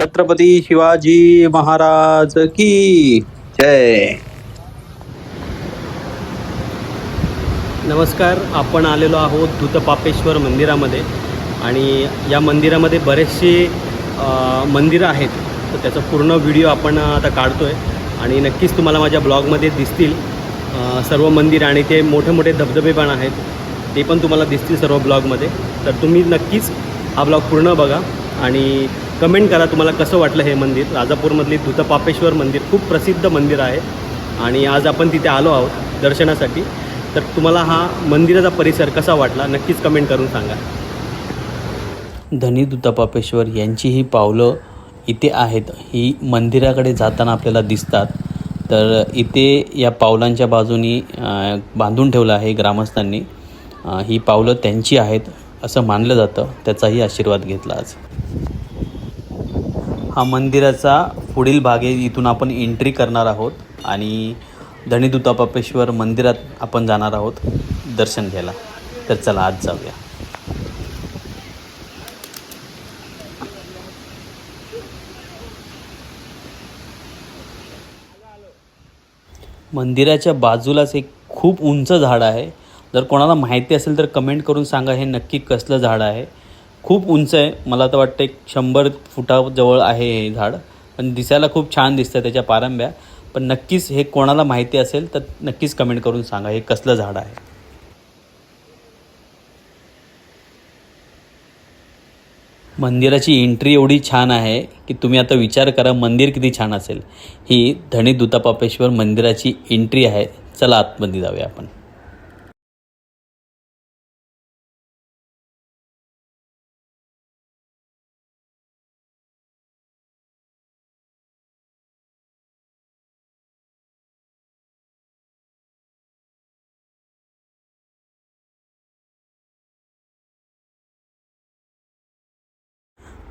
छत्रपती शिवाजी महाराज की जय. नमस्कार आपण आलेलो आहोत दूतपापेश्वर मंदिरामध्ये आणि या मंदिरामध्ये बरेचसे मंदिरं आहेत. तर त्याचा पूर्ण व्हिडिओ आपण आता काढतो आहे आणि नक्कीच तुम्हाला माझ्या ब्लॉगमध्ये दिसतील सर्व मंदिर आणि ते मोठे मोठे धबधबे पण आहेत. ते पण तुम्हाला दिसतील सर्व ब्लॉगमध्ये. तर तुम्ही नक्कीच हा ब्लॉग पूर्ण बघा आणि कमेंट करा तुम्हाला कसं वाटलं हे मंदिर. राजापूरमधली धुतपापेश्वर मंदिर खूप प्रसिद्ध मंदिर आहे. आणि आज आपण तिथे आलो आहोत दर्शनासाठी. तर तुम्हाला हा मंदिराचा परिसर कसा वाटला नक्कीच कमेंट करून सांगा. धनी दुतापापेश्वर यांची ही पावलं इथे आहेत. ही मंदिराकडे जाताना आपल्याला दिसतात. तर इथे या पावलांच्या बाजूनी बांधून ठेवलं आहे ग्रामस्थांनी. ही पावलं त्यांची आहेत असं मानलं जातं. त्याचाही आशीर्वाद घेतला आज. हा मंदिराचा पुढील भाग आहे इथून आपण एंट्री करणार आहोत आणि धनी दुतापापेश्वर मंदिरात आपण जाणार आहोत दर्शन घ्यायला. तर चला आज जाऊया. मंदिराच्या बाजूलाच एक खूप उंच झाड आहे. जर कोणाला माहिती असेल तर कमेंट करून सांगा हे नक्की कसलं झाड आहे? खूप उंच आहे. मला तर वाटतं एक शंभर फुटाजवळ आहे हे झाड. पण दिसायला खूप छान दिसतं त्याच्या पारंब्या. पण नक्कीच हे कोणाला माहिती असेल तर नक्कीच कमेंट करून सांगा हे कसलं झाड आहे. मंदिराची एंट्री एवढी छान आहे की तुम्ही आता विचार करा मंदिर किती छान असेल. ही धनी दुतापापेश्वर मंदिराची एंट्री आहे. चला आतमध्ये जाऊया आपण.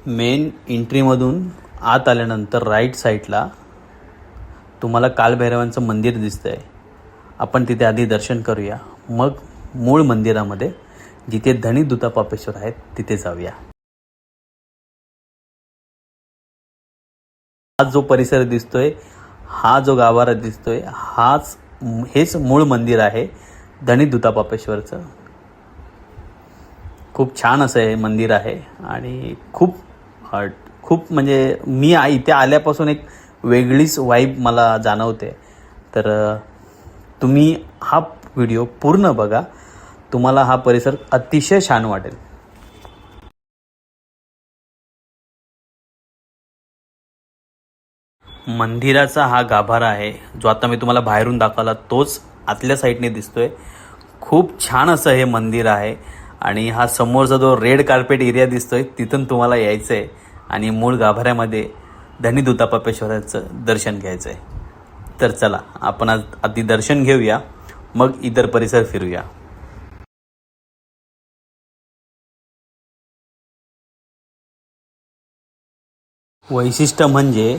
मेन एंट्रीमधून आत आल्यानंतर राईट साईडला तुम्हाला कालभैरवांचं मंदिर दिसतं आहे आपण तिथे आधी दर्शन करूया. मग मूळ मंदिरामध्ये जिथे धनी दुतापापेश्वर आहेत तिथे जाऊया. हा जो परिसर दिसतोय हा जो गाभारा दिसतोय हाच हेच मूळ मंदिर आहे धनी दुतापापेश्वरचं. खूप छान असं हे मंदिर आहे आणि खूप हर्ट खूप म्हणजे मी आ- इथे आल्यापासून एक वेगळीच वाईब मला जाणवते. तर तुम्ही हा व्हिडिओ पूर्ण बघा. तुम्हाला हा परिसर अतिशय छान वाटेल. मंदिराचा हा गाभारा आहे जो आता मी तुम्हाला बाहेरून दाखवला तोच आतल्या साईडने दिसतोय. खूप छान असं हे मंदिर आहे. आणि हा समोरचा जो रेड कार्पेट एरिया दिसतोय तिथून तुम्हाला यायचं आहे आणि मूळ गाभाऱ्यामध्ये धनी दुतापापेश्वराचं दर्शन घ्यायचं आहे तर चला आपण आज आधी दर्शन घेऊया मग इतर परिसर फिरूया. वैशिष्ट्य म्हणजे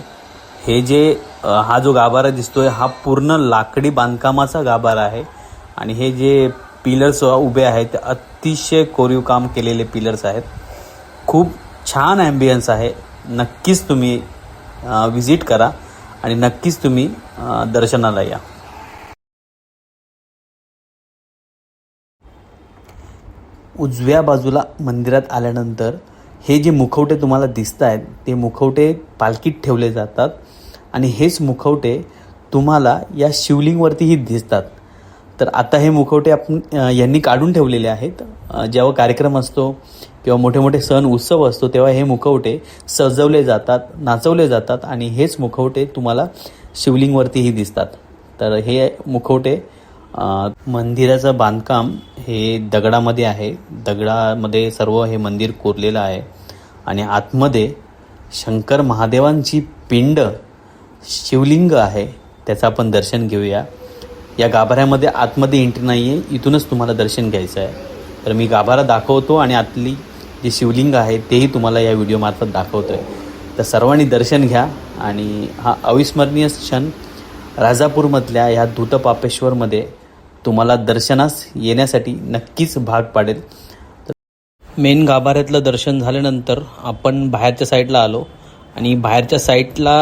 हे जे हा जो गाभारा दिसतोय हा पूर्ण लाकडी बांधकामाचा गाभारा आहे. आणि हे जे पिलर्स उभे आहेत. अतिशय कोरीव काम केलेले पिलर्स आहेत. खूप छान ॲम्बियन्स आहे. नक्कीच तुम्ही व्हिजिट करा आणि नक्कीच तुम्ही दर्शनाला या. उजव्या बाजूला मंदिरात आल्यानंतर हे जे मुखवटे तुम्हाला दिसत आहेत ते मुखवटे पालखीत ठेवले जातात आणि हेच मुखवटे तुम्हाला या शिवलिंगवरतीही दिसतात. तर आता हे मुखवटे आपण यांनी काढून ठेवलेले आहेत. जेव्हा कार्यक्रम असतो किंवा मोठे मोठे सण उत्सव असतो तेव्हा हे मुखवटे सजवले जातात नाचवले जातात आणि हेच मुखवटे तुम्हाला शिवलिंगवरतीही दिसतात. तर हे मुखवटे मंदिराचं बांधकाम हे दगडामध्ये आहे. दगडामध्ये सर्व हे मंदिर कोरलेलं आहे. आणि आतमध्ये शंकर महादेवांची पिंड शिवलिंग आहे. त्याचं आपण दर्शन घेऊया. या गाभाऱ्यामध्ये आतमध्ये एंट्री नाही आहे इथूनच तुम्हाला दर्शन घ्यायचं आहे तर मी गाभारा दाखवतो आणि आतली जे शिवलिंग आहे तेही तुम्हाला या व्हिडिओमार्फत दाखवतो आहे तर सर्वांनी दर्शन घ्या आणि हा अविस्मरणीय क्षण राजापूरमधल्या ह्या धूतपापेश्वरमध्ये तुम्हाला दर्शनास येण्यासाठी नक्कीच भाग पाडेल. मेन गाभाऱ्यातलं दर्शन झाल्यानंतर आपण बाहेरच्या साईडला आलो आणि बाहेरच्या साईडला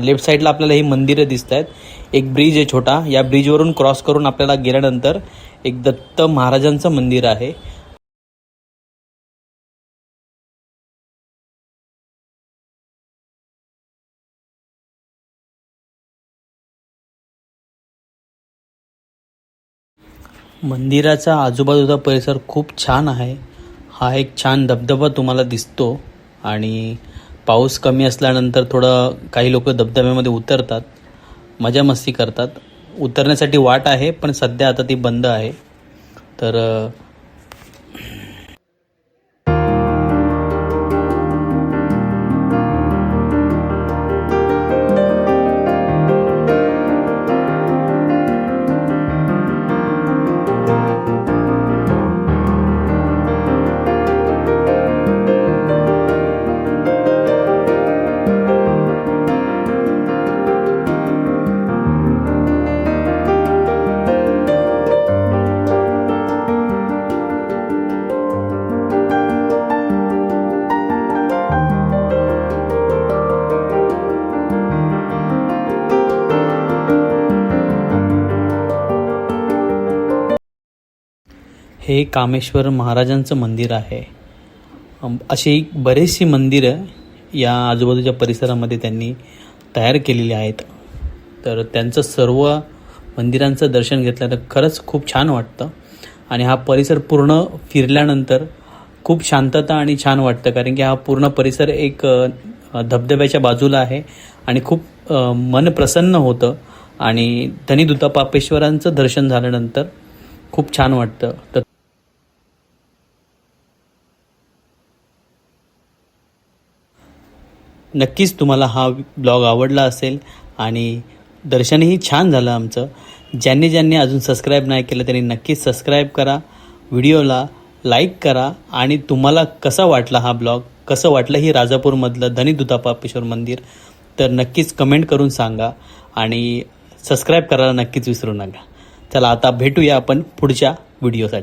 लेफ्ट साईडला आपल्याला ही मंदिरं दिसत आहेत एक ब्रिज आहे छोटा. या ब्रिजवरून क्रॉस करून आपल्याला गेल्यानंतर एक दत्त महाराजांचं मंदिर आहे. मंदिराचा आजूबाजूचा परिसर खूप छान आहे. हा एक छान धबधबा तुम्हाला दिसतो. आणि पाऊस कमी असल्यानंतर थोडं काही लोक धबधब्यामध्ये उतरतात मजा मस्ती करतात. उतरण्यासाठी वाट आहे पण सध्या आता ती बंद आहे. तर हे कामेश्वर महाराजांचं मंदिर आहे. अशी बरीचशी मंदिरं या आजूबाजूच्या परिसरामध्ये त्यांनी तयार केलेली आहेत. तर त्यांचं सर्व मंदिरांचं दर्शन घेतलं तर खरंच खूप छान वाटतं. आणि हा परिसर पूर्ण फिरल्यानंतर खूप शांतता आणि छान वाटतं कारण की हा पूर्ण परिसर एक धबधब्याच्या बाजूला आहे आणि खूप मन प्रसन्न होतं. आणि धनी दुतापापेश्वरांचं दर्शन झाल्यानंतर खूप छान वाटतं. तर नक्कीच तुम्हाला हा ब्लॉग आवडला असेल आणि दर्शनही छान झालं आमचं. ज्यांनी ज्यांनी अजून सबस्क्राईब नाही केलं त्यांनी नक्कीच सबस्क्राईब करा. व्हिडिओला लाईक करा आणि तुम्हाला कसा वाटला हा ब्लॉग? कसं वाटलं ही राजापूरमधलं धनी दुतापापेश्वर मंदिर? तर नक्कीच कमेंट करून सांगा आणि सबस्क्राईब करायला नक्कीच विसरू नका. चला आता भेटूया आपण पुढच्या व्हिडिओसाठी